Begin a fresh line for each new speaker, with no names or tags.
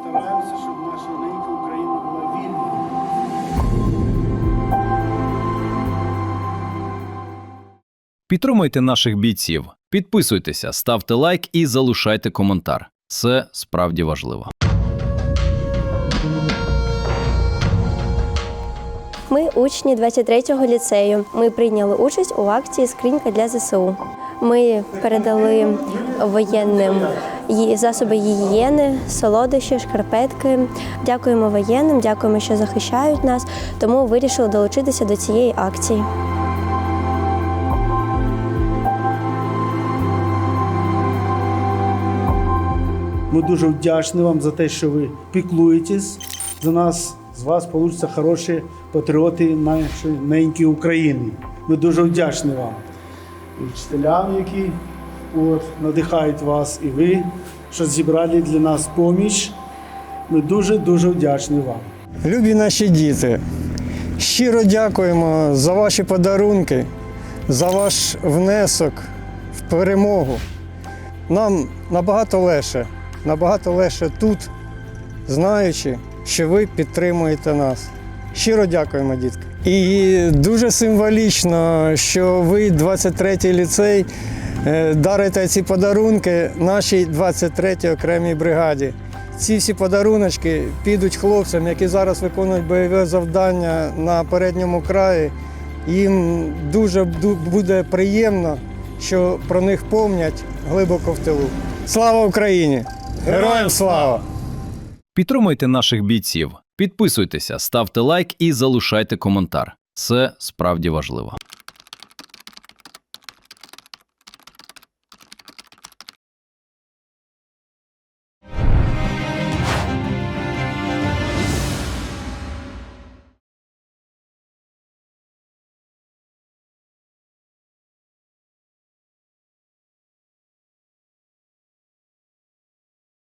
стараємося, щоб наша ненька Україна була вільна.
Підтримуйте наших бійців, підписуйтеся, ставте лайк і залишайте коментар. Це справді важливо.
Ми учні 23-го ліцею. Ми прийняли участь у акції Скринька для ЗСУ. Ми передали воєнним засоби гігієни, солодощі, шкарпетки. Дякуємо воєнним, дякуємо, що захищають нас. Тому вирішили долучитися до цієї акції.
Ми дуже вдячні вам за те, що ви піклуєтесь за нас. З вас получаться хороші патріоти нашої неньки України. Ми дуже вдячні вам. І вчителям, які от, надихають вас, і ви, що зібрали для нас поміч. Ми дуже-дуже вдячні вам.
Любі наші діти, щиро дякуємо за ваші подарунки, за ваш внесок в перемогу. Нам набагато легше, набагато легше тут, знаючи, що ви підтримуєте нас. Щиро дякуємо, дітки. І дуже символічно, що ви, 23-й ліцей, е, дарите ці подарунки нашій 23-й окремій бригаді. Ці всі подаруночки підуть хлопцям, які зараз виконують бойове завдання на передньому краї. Їм дуже буде приємно, що про них помнять глибоко в тилу. Слава Україні! Героям слава!
Підтримуйте наших бійців, підписуйтеся, ставте лайк і залишайте коментар. Це справді важливо.